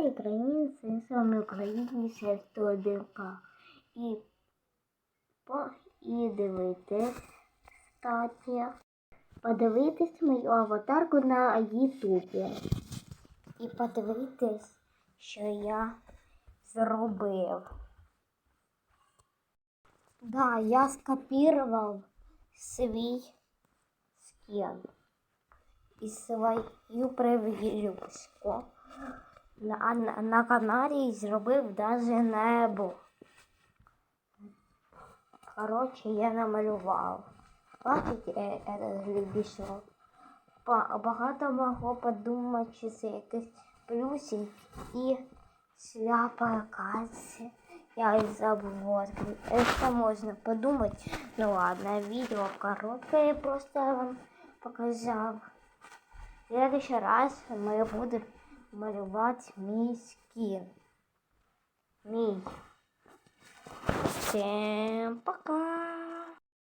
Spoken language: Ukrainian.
українці, саме українці сторінка. І, і дивитись, кстати, подивитись мою аватарку на Ютубі. І подивитись, що я зробив. Да, я скопировал свій скін і свою привілюшку. На, на, на зробив даже небо. Коротше, я намалював. Бачите, е? Багато могло подумати, що це якийсь плюсик і шляпа якась. Я і забула. Це можна подумати. Ну ладно, відео коротке, я просто вам показав. В следующий раз ми будемо малювати мій скін. Мій. Всем пока!